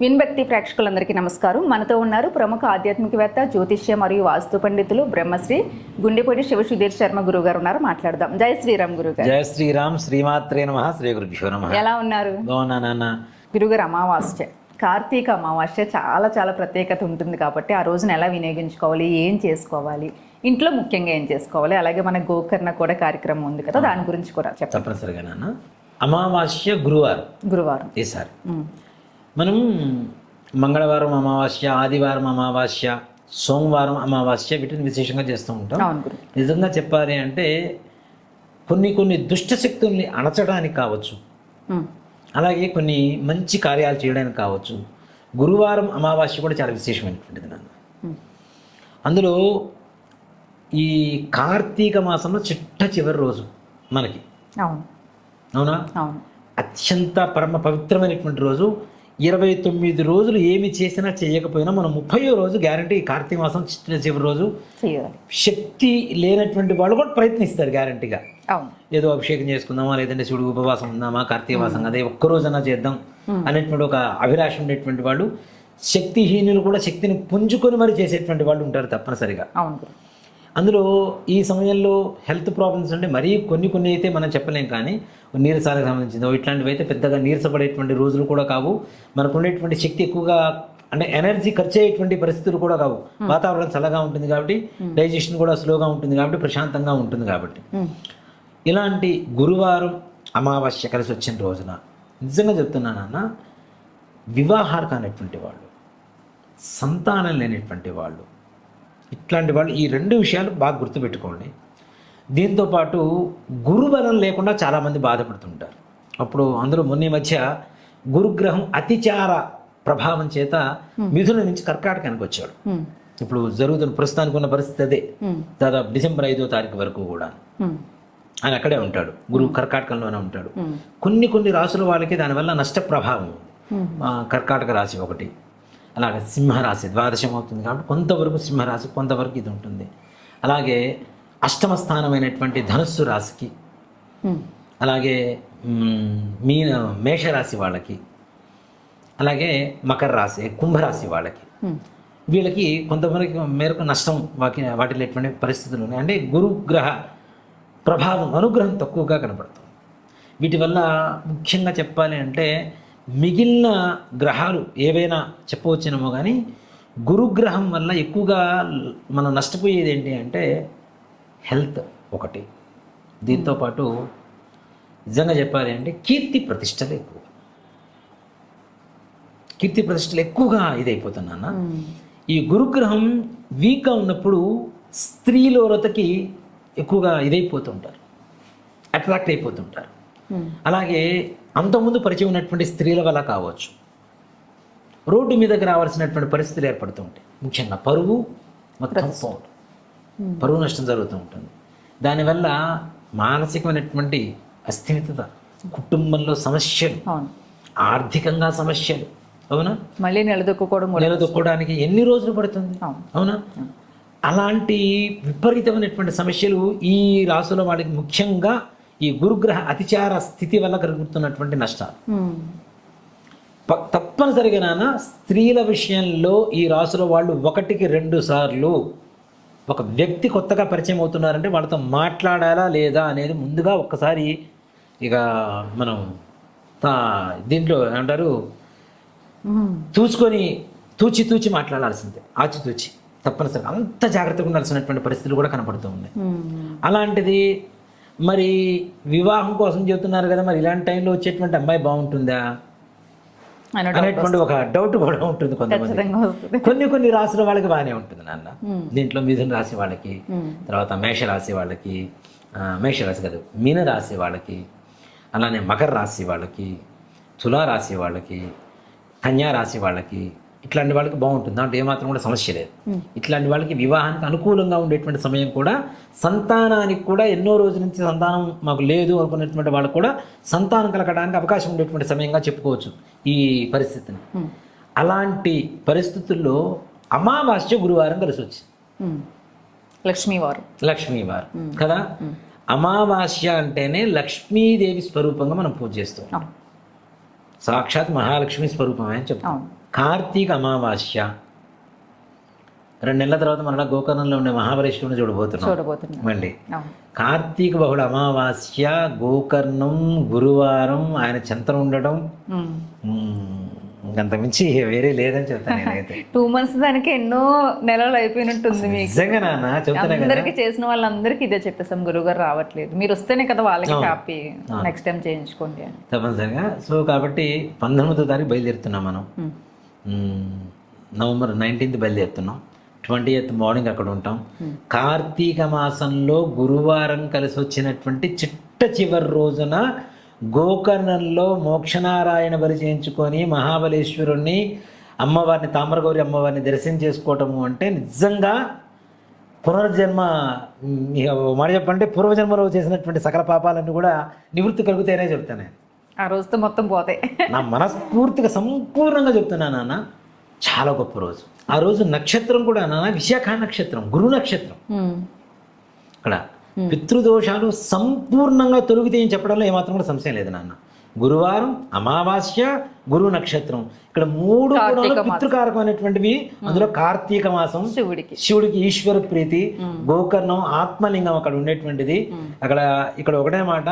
విన్భక్తి ప్రేక్షకులందరికీ నమస్కారం. మనతో ఉన్నారు ప్రముఖ ఆధ్యాత్మికవేత్త జ్యోతిష్య మరియు వాస్తు పండితులు బ్రహ్మశ్రీ గుండెపూడి శివ సుధీర్ శర్మ గురువు గారు ఉన్నారు. మాట్లాడదాం. జై శ్రీరామ్ గురువు గారు జయ శ్రీరామ్. శ్రీమాత్రే నమ. శ్రీ గురుభ్యో నమ. ఎలా ఉన్నారు? గురుగారు అమావాస్య. కార్తీక అమావాస్య చాలా చాలా ప్రత్యేకత ఉంటుంది కాబట్టి ఆ రోజున ఎలా వినియోగించుకోవాలి? ఏం చేసుకోవాలి? ఇంట్లో ముఖ్యంగా ఏం చేసుకోవాలి? అలాగే మన గోకర్ణ కూడా కార్యక్రమం ఉంది కదా దాని గురించి కూడా చెప్పండి. తప్పనిసరిగా నాన్న. అమావాస్య గురువారం. గురువారం. ఈసారి. మనం మంగళవారం అమావాస్య ఆదివారం అమావాస్య సోమవారం అమావాస్య వీటిని విశేషంగా చేస్తూ ఉంటాం. నిజంగా చెప్పాలి అంటే కొన్ని కొన్ని దుష్ట శక్తుల్ని అణచడానికి కావచ్చు. అలాగే కొన్ని మంచి కార్యాలు చేయడానికి కావచ్చు. గురువారం అమావాస్య కూడా చాలా విశేషమైనటువంటిది నాన్న అందులో ఈ కార్తీక మాసంలో చిట్ట చివరి రోజు మనకి. అవును. అవునా? అవును. అత్యంత పరమ పవిత్రమైనటువంటి రోజు ఇరవై తొమ్మిది రోజులు ఏమి చేసినా చేయకపోయినా మనం ముప్పయో రోజు గ్యారంటీ కార్తీక మాసం చివరి రోజు శక్తి లేనటువంటి వాళ్ళు కూడా ప్రయత్నిస్తారు గ్యారంటీగా ఏదో అభిషేకం చేసుకుందామా లేదంటే శివుడు ఉపవాసం ఉందామా కార్తీక మాసం అదే ఒక్క రోజన్నా చేద్దాం అనేటువంటి ఒక అభిలాష ఉండేటువంటి వాళ్ళు శక్తిహీనులు కూడా శక్తిని పుంజుకొని మరి చేసేటువంటి వాళ్ళు ఉంటారు తప్పనిసరిగా. అవును అందులో ఈ సమయంలో హెల్త్ ప్రాబ్లమ్స్ అంటే మరీ కొన్ని కొన్ని అయితే మనం చెప్పలేం కానీ నీరసాలకు సంబంధించిందో. ఇట్లాంటివి అయితే పెద్దగా నీరసపడేటువంటి రోజులు కూడా కావు. మనకు ఉండేటువంటి శక్తి ఎక్కువగా అంటే ఎనర్జీ ఖర్చు అయ్యేటువంటి పరిస్థితులు కూడా కావు. వాతావరణం చల్లగా ఉంటుంది కాబట్టి డైజెషన్ కూడా స్లోగా ఉంటుంది కాబట్టి ప్రశాంతంగా ఉంటుంది కాబట్టి. ఇలాంటి గురువారం అమావాస్య కలిసి వచ్చిన రోజున నిజంగా చెప్తున్నానన్న వివాహాలు కానటువంటి వాళ్ళు సంతానం లేనటువంటి వాళ్ళు ఇట్లాంటి వాళ్ళు ఈ రెండు విషయాలు బాగా గుర్తుపెట్టుకోండి. దీంతోపాటు గురుబలం లేకుండా చాలామంది బాధపడుతుంటారు. అప్పుడు అందులో మొన్న మధ్య గురుగ్రహం అతిచార ప్రభావం చేత మిథున నుంచి కర్కాటకానికి వచ్చాడు. ఇప్పుడు జరుగుతున్న ప్రస్తుతానికి ఉన్న పరిస్థితి అదే. దాదాపు డిసెంబర్ ఐదో తారీఖు వరకు కూడా. ఆయన అక్కడే ఉంటాడు. గురువు కర్కాటకంలోనే ఉంటాడు. కొన్ని కొన్ని రాసుల వాళ్ళకి దానివల్ల నష్ట ప్రభావం కర్కాటక రాశి ఒకటి. అలాగే సింహరాశి ద్వాదశం అవుతుంది కాబట్టి కొంతవరకు సింహరాశి కొంతవరకు ఇది ఉంటుంది. అలాగే అష్టమ స్థానమైనటువంటి ధనుస్సు రాశికి అలాగే మ్, మీన మేషరాశి వాళ్ళకి అలాగే మకర రాశి కుంభరాశి వాళ్ళకి. వీళ్ళకి కొంతవరకు మేరకు నష్టం వాకి వాటిలో ఎటువంటి పరిస్థితులు ఉన్నాయి? అంటే గురుగ్రహ ప్రభావం అనుగ్రహం తక్కువగా కనపడుతుంది. వీటి వల్ల ముఖ్యంగా చెప్పాలి అంటే మిగిలిన గ్రహాలు ఏవైనా చెప్పవచ్చునేమో కానీ గురుగ్రహం వల్ల ఎక్కువగా మనం నష్టపోయేది ఏంటి అంటే హెల్త్ ఒకటి. దీంతోపాటు నిజంగా చెప్పాలి అంటే కీర్తి ప్రతిష్టలు ఎక్కువ. కీర్తి ప్రతిష్టలు ఎక్కువగా ఇదైపోతున్నాను ఉమ్, ఈ గురుగ్రహం వీక్గా ఉన్నప్పుడు స్త్రీలోరతకి ఎక్కువగా ఇదైపోతుంటారు. అట్రాక్ట్ అయిపోతుంటారు. అలాగే అంతకుముందు పరిచయం ఉన్నటువంటి స్త్రీల వల్ల కావచ్చు. రోడ్డు మీదకి రావాల్సినటువంటి పరిస్థితులు ఏర్పడుతూ ఉంటాయి. ముఖ్యంగా పరువు మొత్తం పోవడం పరువు నష్టం జరుగుతూ ఉంటుంది. దానివల్ల మానసికమైనటువంటి అస్థిమితత కుటుంబంలో సమస్యలు ఆర్థికంగా సమస్యలు. అవునా? మళ్ళీ నిలదొక్కుకోవడం కూడా నిలదొక్కడానికి ఎన్ని రోజులు పడుతుంది? అవును. అవునా? అలాంటి విపరీతమైనటువంటి సమస్యలు ఈ రాసుల వాళ్ళకి ముఖ్యంగా ఈ గురుగ్రహ అతిచార స్థితి వల్ల కలుగుతున్నటువంటి నష్టాలు. తప్పనిసరిగా నాన్న స్త్రీల విషయంలో ఈ రాసుల వాళ్ళు ఒకటికి రెండు సార్లు ఒక వ్యక్తి కొత్తగా పరిచయం అవుతున్నారంటే వాళ్ళతో మాట్లాడాలా లేదా అనేది ముందుగా ఒక్కసారి ఇక మనం తా- దీంట్లో ఏమంటారు? ఉమ్, చూసుకొని తూచి తూచి మాట్లాడాల్సిందే. ఆచితూచి తప్పనిసరిగా అంత జాగ్రత్తగా ఉండాల్సినటువంటి పరిస్థితులు కూడా కనపడుతూ ఉన్నాయి. అలాంటిది మరి వివాహం కోసం చెబుతున్నారు కదా మరి ఇలాంటి టైంలో వచ్చేటువంటి అమ్మాయి బాగుంటుందా? అని అనేటువంటి ఒక డౌట్ కూడా ఉంటుంది కొంతమంది కొన్ని కొన్ని రాసుల వాళ్ళకి బాగానే ఉంటుంది నాన్న. ఉమ్, దీంట్లో మిథున రాశి వాళ్ళకి ఉమ్, తర్వాత మేష రాశి వాళ్ళకి మేష రాశి కాదు మీన రాశి వాళ్ళకి అలానే మకర రాశి వాళ్ళకి తులా రాశి వాళ్ళకి కన్యా రాశి వాళ్ళకి ఇట్లాంటి వాళ్ళకి బాగుంటుంది. దాంట్లో ఏమాత్రం కూడా సమస్య లేదు. ఇట్లాంటి వాళ్ళకి వివాహానికి అనుకూలంగా ఉండేటువంటి సమయం కూడా సంతానానికి కూడా ఎన్నో రోజుల నుంచి సంతానం మాకు లేదు అనుకునేటువంటి వాళ్ళకు కూడా సంతానం కలగడానికి అవకాశం ఉండేటువంటి సమయంగా చెప్పుకోవచ్చు ఈ పరిస్థితిని. అలాంటి పరిస్థితుల్లో అమావాస్య గురువారం కలిసి వచ్చింది. లక్ష్మీవారు లక్ష్మీవారం కదా? అమావాస్య అంటేనే లక్ష్మీదేవి స్వరూపంగా మనం పూజ చేస్తాం సాక్షాత్ మహాలక్ష్మి స్వరూపమే అని చెప్తాం. కార్తీక అమావాస్య. రెండు నెలల తర్వాత మరలా గోకర్ణంలో ఉండే మహాబలేశ్వరుని చూడబోతున్నాం. చూడబోతున్నాం. మళ్ళీ కార్తీక బహుళ అమావాస్య గోకర్ణం గురువారం ఆయన చెంతన ఉండడం. ఉమ్. మ్మ్, ఇంకంత మించి వేరే లేదని చెప్తాను నేనైతే. టూ మంత్స్ దానికి ఎన్నో నెలలు అయిపోయినట్టుంది మీకు. నిజంగా నాన్న చెప్తానే అందరికి చేసిన వాళ్ళందరికీ ఇదే చెప్పేసాం గురువుగారు రావట్లేదు. మీరు వస్తేనే కదా వాళ్ళకి హ్యాపీ నెక్స్ట్ టైం చేయించుకోండి అని. తప్పనిసరిగా. సో కాబట్టి పంతొమ్మిదో తారీఖు బయలుదేరుతున్నాం మనం. నవంబర్ నైన్టీన్త్ బయలుదేరుతున్నాం. ట్వంటీ ఎయిత్ మార్నింగ్ అక్కడ ఉంటాం. కార్తీక మాసంలో గురువారం కలిసి వచ్చినటువంటి చిట్ట చివరి రోజున గోకర్ణంలో మోక్షనారాయణ బలి చేయించుకొని మహాబలేశ్వరుణ్ణి అమ్మవారిని తామరగౌరి అమ్మవారిని దర్శనం చేసుకోవటము అంటే నిజంగా పునర్జన్మ మాట చెప్పంటే పూర్వజన్మలో చేసినటువంటి సకల పాపాలన్నీ కూడా నివృత్తి కలుగుతాయనే చెప్తాను నేను. ఆ రోజుతో మొత్తం పోతాయి నా మనస్ఫూర్తిగా సంపూర్ణంగా చెప్తున్నా నాన్న చాలా గొప్ప రోజు ఆ రోజు నక్షత్రం కూడా నాన్న విశాఖ నక్షత్రం గురు నక్షత్రం. ఇక్కడ పితృదోషాలు సంపూర్ణంగా తొలగితాయని చెప్పడంలో ఏమాత్రం కూడా సంశయం లేదు నాన్న. గురువారం అమావాస్య గురు నక్షత్రం. ఇక్కడ మూడు పితృకారకమైనటువంటివి. అందులో కార్తీక మాసం శివుడికి. శివుడికి ఈశ్వర ప్రీతి గోకర్ణం ఆత్మలింగం అక్కడ ఉండేటువంటిది. అక్కడ ఇక్కడ ఒకటే మాట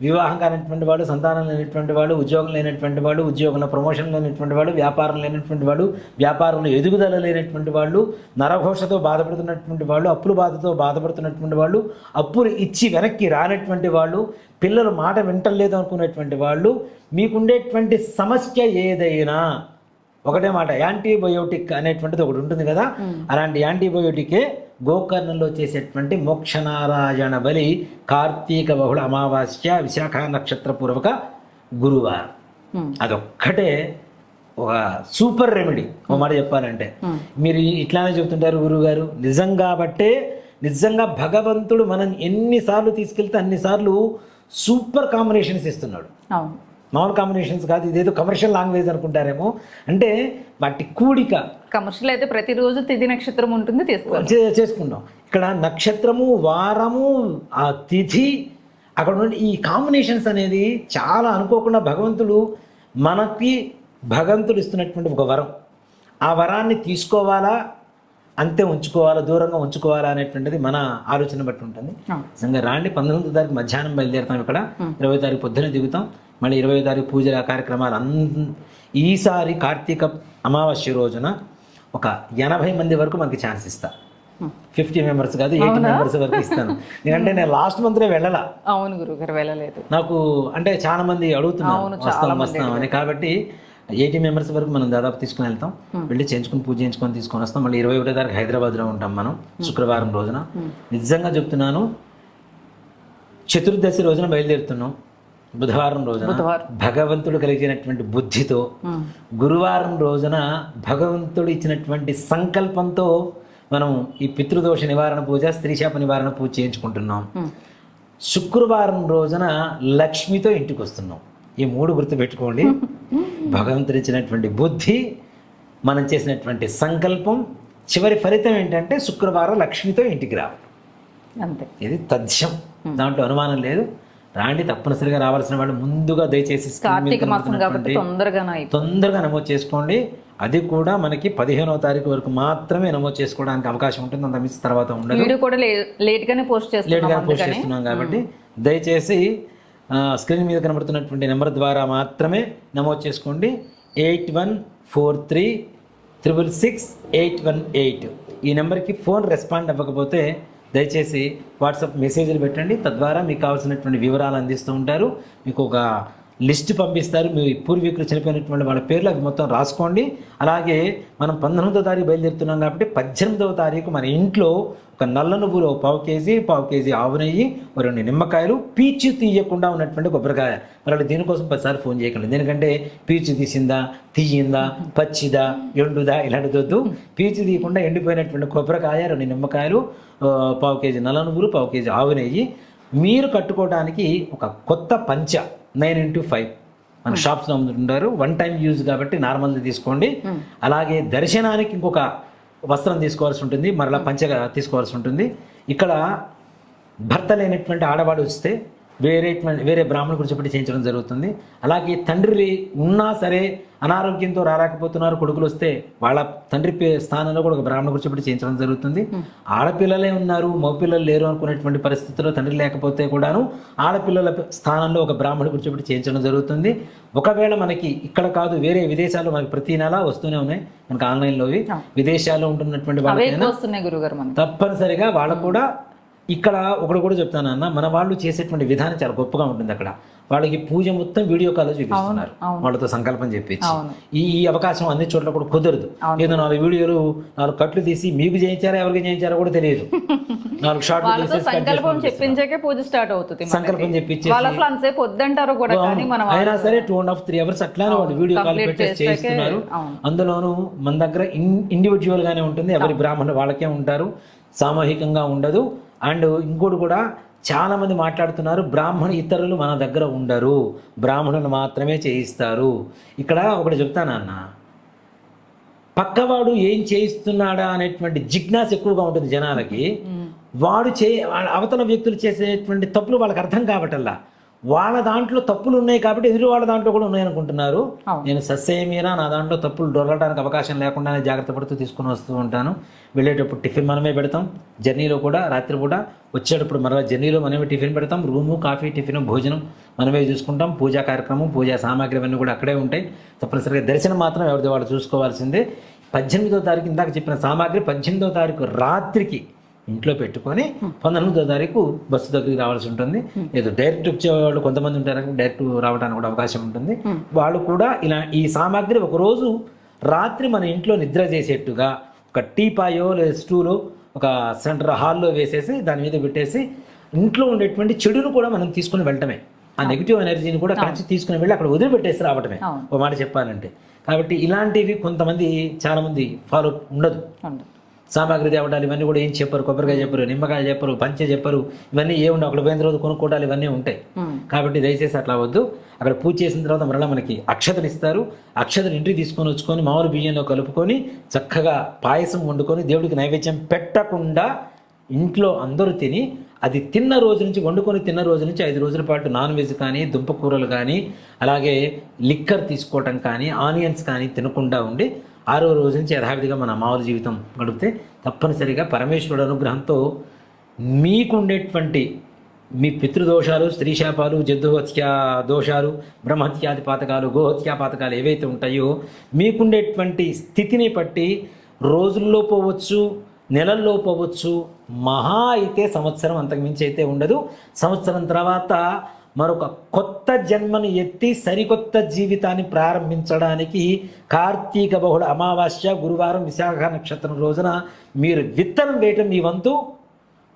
వివాహం కానిటువంటి వాడు సంతానం లేనటువంటి వాడు ఉద్యోగం లేనటువంటి వాడు ఉద్యోగంలో ప్రమోషన్ లేనటువంటి వాడు వ్యాపారం లేనటువంటి వాడు వ్యాపారంలో ఎదుగుదల లేనటువంటి వాళ్ళు నరఘోషతో బాధపడుతున్నటువంటి వాళ్ళు అప్పుల బాధతో బాధపడుతున్నటువంటి వాళ్ళు అప్పులు ఇచ్చి వెనక్కి రానటువంటి వాళ్ళు పిల్లలు మాట వింటలేదు అనుకునేటువంటి వాళ్ళు మీకుండేటువంటి సమస్య ఏదైనా ఒకటే మాట యాంటీబయోటిక్ అనేటువంటిది ఒకటి ఉంటుంది కదా అలాంటి యాంటీబయోటికే గోకర్ణంలో చేసేటువంటి మోక్షనారాయణ బలి కార్తీక బహుళ అమావాస్య విశాఖ నక్షత్ర పూర్వక గురువారం. అదొక్కటే ఒక సూపర్ రెమెడీ. ఒక మాట చెప్పాలంటే. మీరు ఇట్లానే చెప్తుంటారు గురువు గారు నిజం కాబట్టే నిజంగా భగవంతుడు మనం ఎన్నిసార్లు తీసుకెళ్తే అన్నిసార్లు సూపర్ కాంబినేషన్స్ ఇస్తున్నాడు. మామూలు కాంబినేషన్స్ కాదు ఇదేదో కమర్షియల్ లాంగ్వేజ్ అనుకుంటారేమో. అంటే వాటి కూడిక. కమర్షియల్ అయితే ప్రతిరోజు తిథి నక్షత్రం ఉంటుంది చేసుకుంటాం ఇక్కడ నక్షత్రము వారము ఆ తిథి అక్కడ నుండి ఈ కాంబినేషన్స్ అనేది చాలా అనుకోకుండా భగవంతుడు మనకి భగవంతుడు ఇస్తున్నటువంటి ఒక వరం. ఆ వరాన్ని తీసుకోవాలా? అంతే ఉంచుకోవాలా? దూరంగా ఉంచుకోవాలా? అనేటువంటిది మన ఆలోచన బట్టి ఉంటుంది. నిజంగా రాండి పంతొమ్మిదో తారీఖు మధ్యాహ్నం బయలుదేరుతాం ఇక్కడ. ఇరవై తారీఖు పొద్దున దిగుతాం. మళ్ళీ ఇరవై తారీఖు పూజల కార్యక్రమాలు అన్ ఈసారి కార్తీక అమావాస్య రోజున ఒక ఎనభై మంది వరకు మనకి ఛాన్స్ ఇస్తా. ఫిఫ్టీ మెంబర్స్ కాదు ఎయిటీ మెంబర్స్ వరకు ఇస్తాను. ఎందుకంటే నేను లాస్ట్ మంత్లో వెళ్ళలా? అవును గురుగారు వెళ్ళలేదు. నాకు అంటే చాలా మంది అడుగుతున్నారు అవును, వస్తాం వస్తాం అని. కాబట్టి ఎయిటీ మెంబర్స్ వరకు మనం దాదాపు తీసుకుని వెళ్తాం. వెళ్ళి చేయించుకుని పూజ చేయించుకొని తీసుకొని వస్తాం. మళ్ళీ ఇరవై ఒకటో తారీఖు హైదరాబాద్లో ఉంటాం మనం శుక్రవారం రోజున. నిజంగా చెప్తున్నాను చతుర్దశి రోజున బయలుదేరుతున్నాం. బుధవారం రోజున. భగవంతుడు కలిగినటువంటి బుద్ధితో. గురువారం రోజున భగవంతుడు ఇచ్చినటువంటి సంకల్పంతో మనం ఈ పితృదోష నివారణ పూజ స్త్రీశాప నివారణ పూజ చేయించుకుంటున్నాం. శుక్రవారం రోజున లక్ష్మితో ఇంటికి వస్తున్నాం. ఈ మూడు గుర్తుపెట్టుకోండి భగవంతుడు ఇచ్చినటువంటి బుద్ధి మనం చేసినటువంటి సంకల్పం చివరి ఫలితం ఏంటంటే శుక్రవారం లక్ష్మితో ఇంటికి రావాలి అంతే. ఇది తథ్యం. దాంట్లో అనుమానం లేదు. రాండి తప్పనిసరిగా రావాల్సిన వాళ్ళు ముందుగా దయచేసి కార్తీక మాసం కాబట్టి అయిపోతుంది తొందరగా నమోదు చేసుకోండి. అది కూడా మనకి పదిహేనవ తారీఖు వరకు మాత్రమే నమోదు చేసుకోవడానికి అవకాశం ఉంటుంది. అంత మిస్ తర్వాత ఉండదు. వీడియో కూడా లేట్ గానే పోస్ట్ చేస్తున్నాం పోస్ట్ చేస్తున్నాం కాబట్టి దయచేసి స్క్రీన్ మీద కనబడుతున్నటువంటి నెంబర్ ద్వారా మాత్రమే నమోదు చేసుకోండి. Eight one four three triple six eight one eight. ఈ నెంబర్కి ఫోన్ రెస్పాండ్ అవ్వకపోతే దయచేసి వాట్సాప్ మెసేజ్లు పెట్టండి. తద్వారా మీకు కావాల్సినటువంటి వివరాలు అందిస్తూ ఉంటారు. మీకు ఒక లిస్ట్ పంపిస్తారు. మీ పూర్వీకులు చనిపోయినటువంటి వాళ్ళ పేర్లు అవి మొత్తం రాసుకోండి. అలాగే మనం పంతొమ్మిదవ తారీఖు బయలుదేరుతున్నాం కాబట్టి పద్దెనిమిదవ తారీఖు మన ఇంట్లో ఒక నల్ల నువ్వులు ఒక పావు కేజీ పావు కేజీ ఆవు నెయ్యి రెండు నిమ్మకాయలు పీచు తీయకుండా ఉన్నటువంటి కొబ్బరికాయ. మరి దీనికోసం పదిసారి ఫోన్ చేయకండి. ఎందుకంటే పీచు తీసిందా తీయిందా పచ్చిదా ఎండుదా ఇలాంటిదొద్దు పీచు తీయకుండా ఎండిపోయినటువంటి కొబ్బరికాయ రెండు నిమ్మకాయలు పావు కేజీ నల్ల నువ్వులు పావు కేజీ ఆవు నెయ్యి. మీరు కట్టుకోవడానికి ఒక కొత్త పంచ నైన్ ఇంటూ ఫైవ్. మన షాప్స్లో అమ్ముతుంటారు వన్ టైం యూజ్ కాబట్టి నార్మల్ది తీసుకోండి. అలాగే దర్శనానికి ఇంకొక వస్త్రం తీసుకోవాల్సి ఉంటుంది. మరలా పంచగా తీసుకోవాల్సి ఉంటుంది. ఇక్కడ భర్త లేనటువంటి ఆడవాడు వస్తే వేరే వేరే బ్రాహ్మణ కూర్చోబెట్టి చేయించడం జరుగుతుంది. అలాగే తండ్రి ఉన్నా సరే అనారోగ్యంతో రాలేకపోతున్నారు కొడుకులు వస్తే వాళ్ళ తండ్రి స్థానంలో కూడా ఒక బ్రాహ్మణ కూర్చోబెట్టి చేయించడం జరుగుతుంది. ఆడపిల్లలే ఉన్నారు మగపిల్లలు లేరు అనుకునేటువంటి పరిస్థితుల్లో తండ్రి లేకపోతే కూడాను ఆడపిల్లల స్థానంలో ఒక బ్రాహ్మణ కూర్చోబెట్టి చేయించడం జరుగుతుంది. ఒకవేళ మనకి ఇక్కడ కాదు వేరే విదేశాల్లో మనకి ప్రతి నెల వస్తూనే ఉన్నాయి. మనకి ఆన్లైన్లోవి. విదేశాల్లో ఉంటున్నటువంటి మనకి. తప్పనిసరిగా వాళ్ళకు కూడా ఇక్కడ ఒకటి కూడా చెప్తాను అన్న మన వాళ్ళు చేసేటువంటి విధానం చాలా గొప్పగా ఉంటుంది అక్కడ. వాళ్ళకి పూజ మొత్తం వీడియో కాల్ చూపిస్తున్నారు. వాళ్ళతో సంకల్పం చెప్పించి అవును. ఈ ఈ అవకాశం అన్ని చోట్ల కూడా కుదరదు. ఏదో నాలుగు వీడియోలు నాలుగు కట్లు తీసి మీకు చేయించారా ఎవరికి చేయించారో కూడా తెలియదు. నాలుగు కట్ సంకల్పం చెప్పించాకే పూజ స్టార్ట్ అవుతుంది. సంకల్పం మనం అయినా సరే two and half three hours అట్లానే వాళ్ళు వీడియో కాల్ పెట్టేసి చేయిస్తున్నారు. అవును. అందులోనూ మన దగ్గర ఇండివిజువల్ గానే ఉంటుంది. ఎవరి బ్రాహ్మణ వాళ్ళకే ఉంటారు. సామూహికంగా ఉండదు. అండ్ ఇంకోటి కూడా చాలా మంది మాట్లాడుతున్నారు బ్రాహ్మణ ఇతరులు మన దగ్గర ఉండరు బ్రాహ్మణులు మాత్రమే చేయిస్తారు. ఇక్కడ ఒకటి చెప్తాను అన్న పక్కవాడు ఏం చేయిస్తున్నాడా అనేటువంటి జిజ్ఞాస ఎక్కువగా ఉంటుంది జనాలకి. వాడు చే అవతల వ్యక్తులు చేసేటువంటి తప్పులు వాళ్ళకి అర్థం కావటల్లా వాళ్ళ దాంట్లో తప్పులు ఉన్నాయి కాబట్టి ఎదురు వాళ్ళ దాంట్లో కూడా ఉన్నాయి అనుకుంటున్నారు. నేను సస్యమీరా నా దాంట్లో తప్పులు దొరకడానికి అవకాశం లేకుండానే జాగ్రత్త పడుతూ తీసుకుని వస్తూ ఉంటాను. వెళ్ళేటప్పుడు టిఫిన్ మనమే పెడతాం. జర్నీలో కూడా రాత్రి కూడా వచ్చేటప్పుడు మరలా జర్నీలో మనమే టిఫిన్ పెడతాం. రూము కాఫీ టిఫిన్ భోజనం మనమే చూసుకుంటాం. పూజా కార్యక్రమం పూజా సామాగ్రి అవన్నీ కూడా అక్కడే ఉంటాయి. తప్పనిసరిగా దర్శనం మాత్రం ఎవరిది వాళ్ళు చూసుకోవాల్సిందే. పద్దెనిమిదో తారీఖు ఇందాక చెప్పిన సామాగ్రి పద్దెనిమిదో తారీఖు రాత్రికి ఇంట్లో పెట్టుకొని పంతొమ్మిదో తారీఖు బస్సు దగ్గరికి రావాల్సి ఉంటుంది. ఏదో డైరెక్ట్ వచ్చేవాళ్ళు కొంతమంది ఉంటారు డైరెక్ట్ రావడానికి కూడా అవకాశం ఉంటుంది. వాళ్ళు కూడా ఇలా ఈ సామాగ్రి ఒక రోజు రాత్రి మన ఇంట్లో నిద్ర చేసేట్టుగా ఒక టీపాయో లేదా స్టూలో ఒక సెంటర్ హాల్లో వేసేసి దాని మీద పెట్టేసి ఇంట్లో ఉండేటువంటి చెడును కూడా మనం తీసుకుని వెళ్ళటమే. ఆ నెగిటివ్ ఎనర్జీని కూడా కలిసి తీసుకుని వెళ్ళి అక్కడ వదిలిపెట్టేసి రావటమే. ఒక మాట చెప్పాలంటే. కాబట్టి ఇలాంటివి కొంతమంది చాలామంది ఫాలో ఉండదు. సామాగ్రి తేవడాలు ఇవన్నీ కూడా ఏం చెప్పరు కొబ్బరికాయ చెప్పరు నిమ్మకాయలు చెప్పరు పంచె చెప్పరు. ఇవన్నీ ఏ ఉండవు అక్కడ పోయిన రోజు కొనుక్కోవడాలు ఇవన్నీ ఉంటాయి. కాబట్టి దయచేసి అట్లా వద్దు. అక్కడ పూజ చేసిన తర్వాత మరలా మనకి అక్షతలు ఇస్తారు. అక్షతలు ఇంటికి తీసుకొని వచ్చుకొని మామూలు బియ్యంలో కలుపుకొని చక్కగా పాయసం వండుకొని దేవుడికి నైవేద్యం పెట్టకుండా ఇంట్లో అందరూ తిని అది తిన్న రోజు నుంచి వండుకొని తిన్న రోజు నుంచి ఐదు రోజుల పాటు నాన్ వెజ్ కానీ దుంపకూరలు కానీ అలాగే లిక్కర్ తీసుకోవటం కానీ ఆనియన్స్ కానీ తినకుండా ఉండి ఆరో రోజు నుంచి యథావిధిగా మన అమ్మవారి జీవితం గడిపితే తప్పనిసరిగా పరమేశ్వరుడు అనుగ్రహంతో మీకుండేటువంటి మీ పితృదోషాలు స్త్రీ శాపాలు జంతుహత్య దోషాలు బ్రహ్మహత్యాది పాతకాలు గోహత్యా పాతకాలు ఏవైతే ఉంటాయో మీకుండేటువంటి స్థితిని బట్టి రోజుల్లో పోవచ్చు నెలల్లో పోవచ్చు మహా అయితే సంవత్సరం అంతకుమించి అయితే ఉండదు. సంవత్సరం తర్వాత మరొక కొత్త జన్మను ఎత్తి సరికొత్త జీవితాన్ని ప్రారంభించడానికి కార్తీక బహుళ అమావాస్య గురువారం విశాఖ నక్షత్రం రోజున మీరు విత్తనం వేయటం మీ వంతు.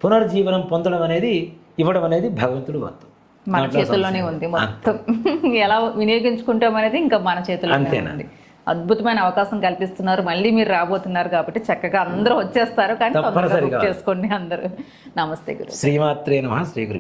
పునర్జీవనం పొందడం అనేది ఇవ్వడం అనేది భగవంతుడు వంతు. మన చేతుల్లోనే ఉంది మొత్తం. ఎలా వినియోగించుకుంటాం అనేది ఇంకా మన చేతుల్లోనే అంతేనా? ఉంది అద్భుతమైన అవకాశం కల్పిస్తున్నారు. మళ్ళీ మీరు రాబోతున్నారు కాబట్టి చక్కగా అందరూ వచ్చేస్తారు. కానీ. బుక్ చేసుకోండి అందరూ. నమస్తే గురు. శ్రీమాత్రే నమ శ్రీ గురు